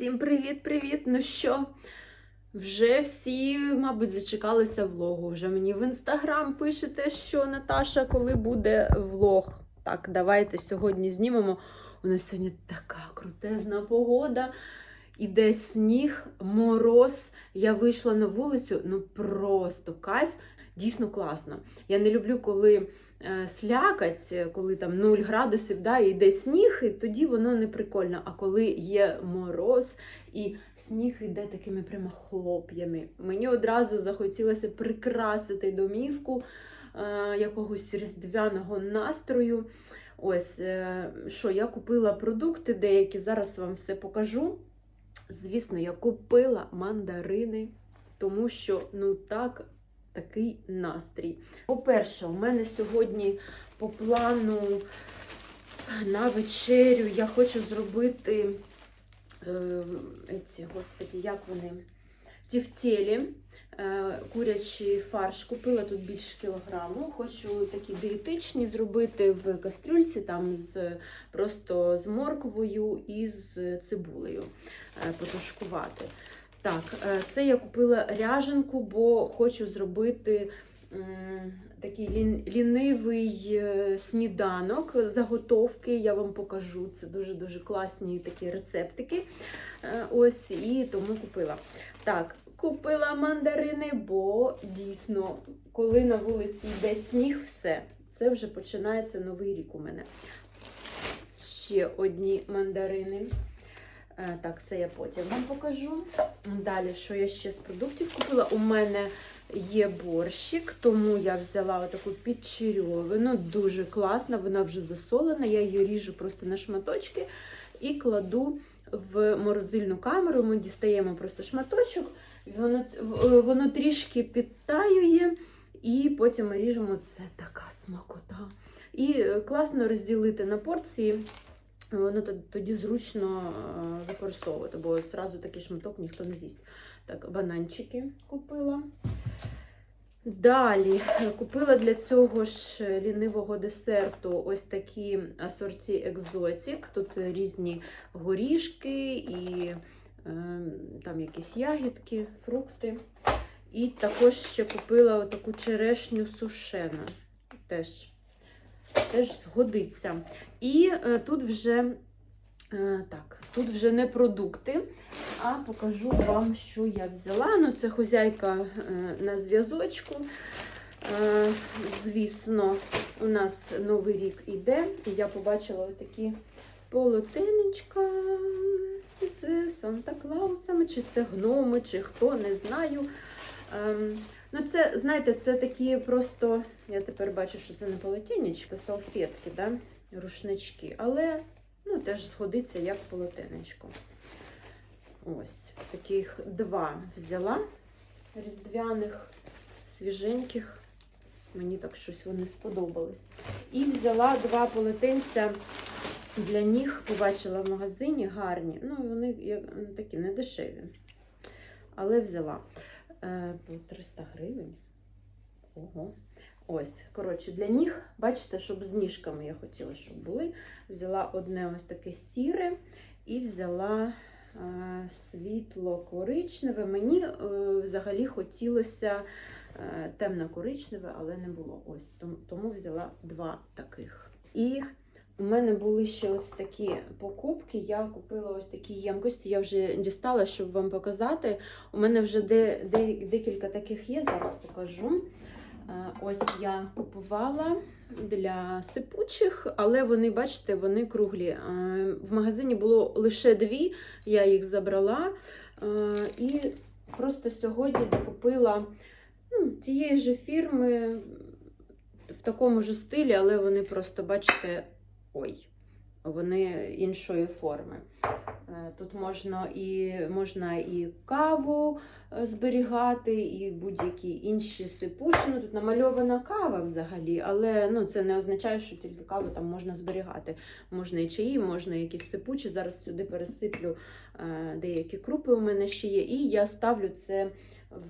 Всім привіт-привіт! Ну що? Вже всі, мабуть, зачекалися влогу. Вже мені в інстаграм пишете, що Наташа, коли буде влог. Так, давайте сьогодні знімемо. У нас сьогодні така крутезна погода. Іде сніг, мороз. Я вийшла на вулицю, ну просто кайф, дійсно класно. Я не люблю, коли е, слякать, коли там 0 градусів, да, і йде сніг, і тоді воно не прикольно. А коли є мороз і сніг йде такими прямо хлоп'ями. Мені одразу захотілося прикрасити домівку е, якогось різдвяного настрою. Ось, е, що я купила продукти деякі, зараз вам все покажу. Звісно, я купила мандарини, тому що ну так, такий настрій. По-перше, у мене сьогодні по плану на вечерю я хочу зробити е, ці, господі, як вони? Тівтєлі. Е, Курячий фарш купила тут більше кілограму. Хочу такі дієтичні зробити в кастрюльці, там з просто з морквою і з цибулею е, потушкувати. Так, е, це я купила ряженку, бо хочу зробити такий лінивий е, сніданок, заготовки. Я вам покажу. Це дуже-дуже класні такі рецептики. Е, Ось і тому купила. Так, купила мандарини, бо дійсно, коли на вулиці йде сніг, все. Це вже починається новий рік у мене. Ще одні мандарини. Е, Так, це я потім вам покажу. Далі, що я ще з продуктів купила? У мене є борщик, тому я взяла таку підчерьовину. Дуже класна, вона вже засолена. Я її ріжу просто на шматочки і кладу в морозильну камеру. Ми дістаємо просто шматочок, воно, воно трішки підтаює, і потім ми ріжемо. Це така смакота. І е, класно розділити на порції. Воно тоді зручно е, використовувати, бо одразу такий шматок ніхто не з'їсть. Так, бананчики купила. Далі е, купила для цього ж лінивого десерту ось такі асорті екзотік. Тут різні горішки і е, там якісь ягідки, фрукти. І також ще купила таку черешню сушену. Теж, теж згодиться. І е, тут вже е, так, тут вже не продукти, а покажу вам, що я взяла. Ну, це хозяйка е, на зв'язочку. Звісно, у нас новий рік іде, і я побачила такі полотенечка з Санта-Клаусами, чи це гноми, чи хто, не знаю. Ну, це, знаєте, це такі просто, я тепер бачу, що це не полотенечко, салфетки, да? рушнички, але ну, теж сходиться як полотенечко. Ось, таких два взяла різдвяних, свіженьких. Мені так щось вони сподобались. І взяла два полотенця для ніг, побачила в магазині гарні. Ну, вони такі не дешеві. Але взяла по 300 гривень. Ого. Ось, коротше, для ніг, бачите, щоб з ніжками я хотіла, щоб були. Взяла одне ось таке сіре і взяла е, світло-коричневе. Мені е, взагалі хотілося е, темно-коричневе, але не було. Ось тому взяла два таких. І у мене були ще ось такі покупки. Я купила ось такі ємкості. Я вже дістала, щоб вам показати. У мене вже де, де, декілька таких є, зараз покажу. Ось я купувала для сипучих, але вони, бачите, вони круглі. В магазині було лише дві, я їх забрала. І просто сьогодні докупила ну, тієї ж фірми в такому ж стилі, але вони просто, бачите, ой, вони іншої форми. Е, Тут можна і, можна і каву е, зберігати, і будь-які інші сипучі. Ну, Тут намальована кава взагалі, але ну, це не означає, що тільки каву там можна зберігати. Можна і чаї, можна якісь сипучі. Зараз сюди пересиплю е, деякі крупи у мене ще є. І я ставлю це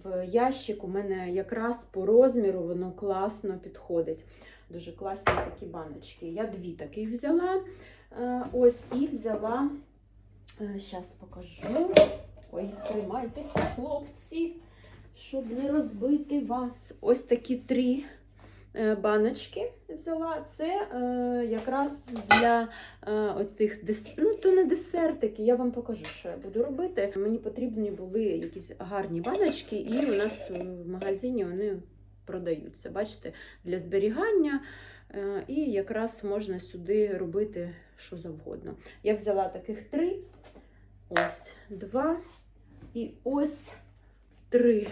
в ящик. У мене якраз по розміру воно класно підходить. Дуже класні такі баночки. Я дві таких взяла. Е, Ось і взяла Зараз покажу. Ой, тримайтеся, хлопці, щоб не розбити вас. Ось такі три е, баночки взяла. Це е, якраз для е, оцих дес... ну, то не десертики. Я вам покажу, що я буду робити. Мені потрібні були якісь гарні баночки, і у нас в магазині вони продаються. Бачите, для зберігання. Е, І якраз можна сюди робити що завгодно. Я взяла таких три. Ось два. І ось три.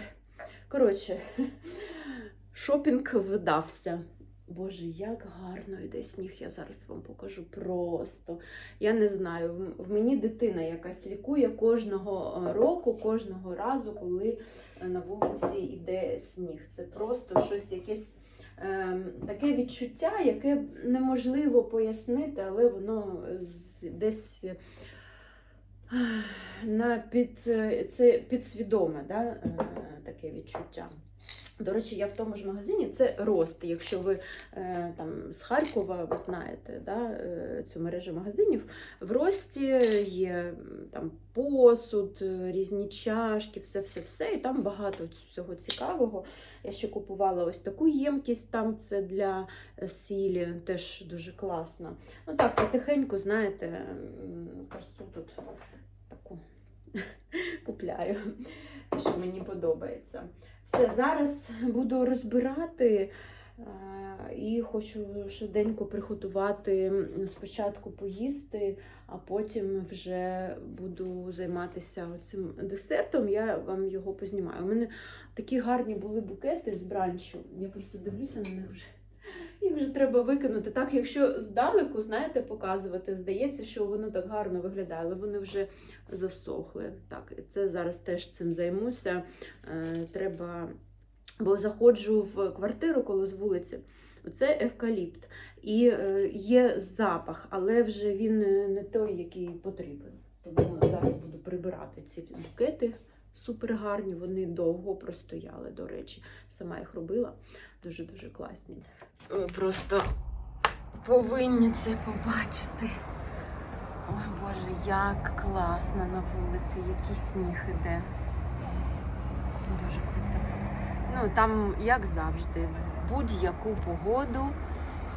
Коротше, шопінг вдався. Боже, як гарно йде сніг, я зараз вам покажу просто. Я не знаю, в- мені дитина якась лікує кожного е, року, кожного разу, коли е, на вулиці йде сніг. Це просто щось якесь ем, таке відчуття, яке неможливо пояснити, але воно десь е, на під, це підсвідоме да, е, таке відчуття. До речі, я в тому ж магазині це рост. Якщо ви е, там з Харкова, ви знаєте да, е, цю мережу магазинів, в рості є там посуд, е, різні чашки, все-все-все, і там багато всього цікавого. Я ще купувала ось таку ємкість, там це для е, сілі, теж дуже класно. Ну так, потихеньку, знаєте, красу тут таку купляю, що мені подобається. Все, зараз буду розбирати е, і хочу швиденько приготувати спочатку поїсти, а потім вже буду займатися цим десертом. Я вам його познімаю. У мене такі гарні були букети з бранчу. Я просто дивлюся на них вже. Їх вже треба викинути. Так, якщо здалеку, знаєте, показувати, здається, що воно так гарно виглядає, але вони вже засохли. Так, це зараз теж цим займуся. Е, треба, бо заходжу в квартиру, коли з вулиці. Це евкаліпт. І е, є запах, але вже він е, не той, який потрібен. Тому зараз буду прибирати ці букети. Супер гарні, вони довго простояли, до речі. Сама їх робила. Дуже-дуже класні. Ви просто повинні це побачити. Ой, Боже, як класно на вулиці, який сніг іде. Дуже круто. Ну, там, як завжди, в будь-яку погоду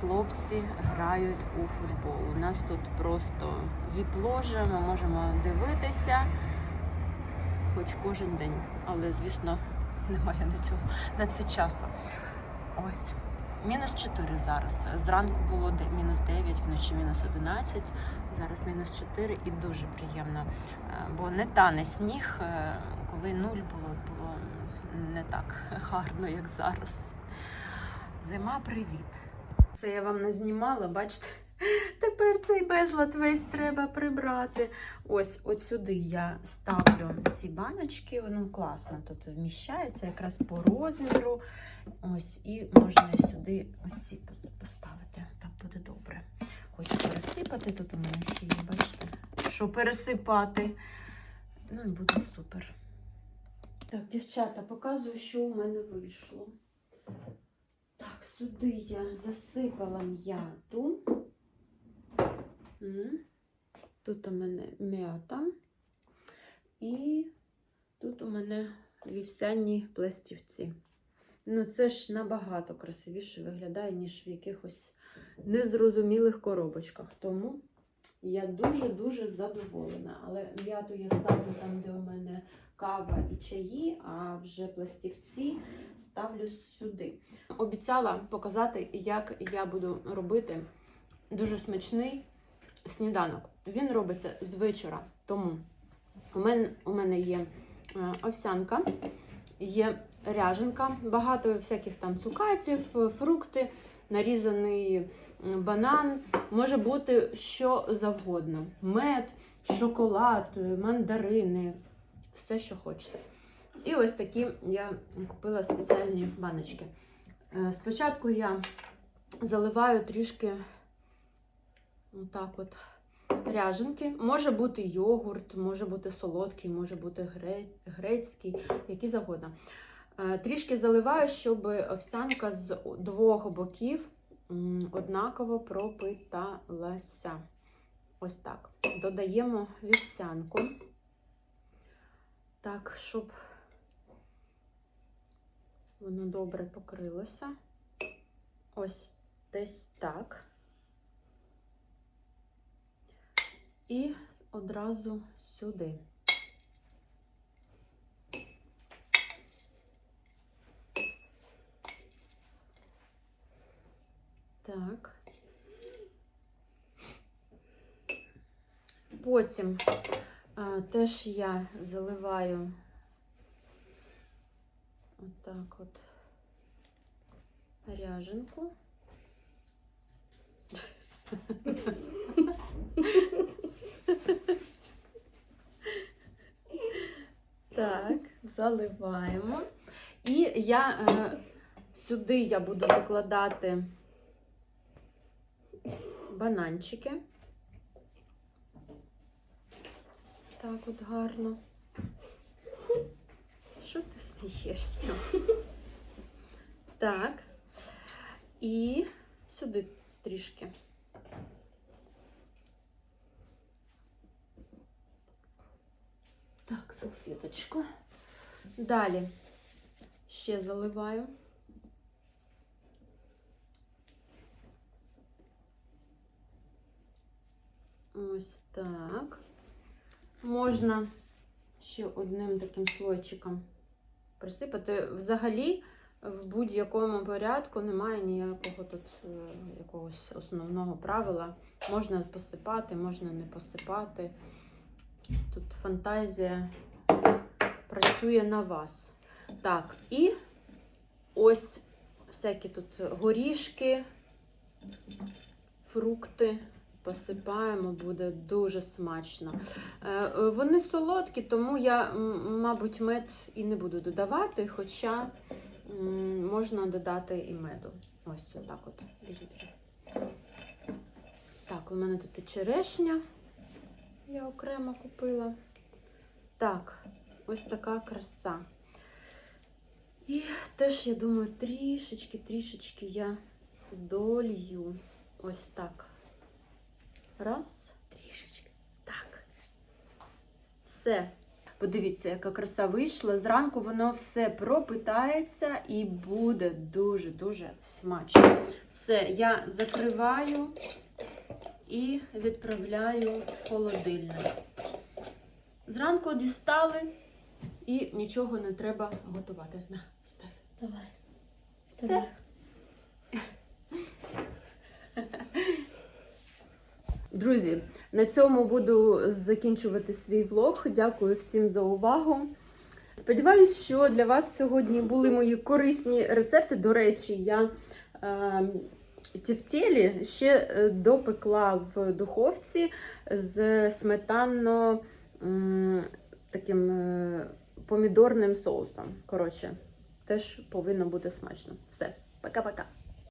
хлопці грають у футбол. У нас тут просто віп-ложа, ми можемо дивитися хоч кожен день. Але, звісно, немає на цього на це часу. Ось. Мінус 4 зараз. Зранку було мінус 9, вночі мінус 11, зараз мінус 4 і дуже приємно. Е, Бо не тане сніг, е, коли нуль було, було не так гарно, як зараз. Зима, привіт. Це я вам не знімала, бачите? Тепер цей безлад весь треба прибрати. Ось от сюди я ставлю ці баночки, воно класно тут вміщається, якраз по розміру. Ось, і можна сюди оці поставити. Так буде добре. Хочу пересипати. Тут у мене ще є, бачите, що пересипати. Ну і буде супер. Так, дівчата, показую, що у мене вийшло. Так, сюди я засипала м'яту. Тут у мене м'ята. І тут у мене вівсяні пластівці. Ну, це ж набагато красивіше виглядає, ніж в якихось незрозумілих коробочках. Тому я дуже-дуже задоволена. Але м'яту я ставлю там, де у мене кава і чаї, а вже пластівці ставлю сюди. Обіцяла показати, як я буду робити дуже смачний сніданок. Він робиться з вечора. Тому у мене, у мене є е, овсянка, є ряженка, багато всяких там цукатів, е, фрукти, нарізаний банан, може бути що завгодно: мед, шоколад, е, мандарини, все, що хочете. І ось такі я купила спеціальні баночки. Спочатку я заливаю трішки отак от ряженки. Може бути йогурт, може бути солодкий, може бути грецький, який завгодно. Е, Трішки заливаю, щоб овсянка з двох боків однаково пропиталася. Ось так. Додаємо вівсянку. Так, щоб воно добре покрилося. Ось десь так. І одразу сюди. Так. Потім а, теж я заливаю отак от ряженку. Так, заливаємо. І я е, сюди я буду викладати бананчики. Так от гарно. Що ти смієшся? Так. І сюди трішки. Так, салфеточку. Далі ще заливаю. Ось так. Можна ще одним таким слойчиком присипати. Взагалі, в будь-якому порядку немає ніякого тут е, якогось основного правила. Можна посипати, можна не посипати. Тут фантазія працює на вас. Так, і ось всякі тут горішки, фрукти посипаємо, буде дуже смачно. Е, е, Вони солодкі, тому я, мабуть, мед і не буду додавати, хоча можна додати і меду. Ось отак от. Так, у мене тут і черешня. Я окремо купила. Так, ось така краса. І теж, я думаю, трішечки, трішечки я долью. Ось так. Раз. Трішечки. Так. Все. Подивіться, яка краса вийшла. Зранку воно все пропитається і буде дуже-дуже смачно. Все, я закриваю і відправляю в холодильник. Зранку дістали і нічого не треба готувати. На, став. Давай. Все. Друзі, на цьому буду закінчувати свій влог. Дякую всім за увагу. Сподіваюсь, що для вас сьогодні були мої корисні рецепти. До речі, я е, тівтєлі ще е, допекла в духовці з сметанно таким е, помідорним соусом. Коротше, теж повинно бути смачно. Все, пока-пока.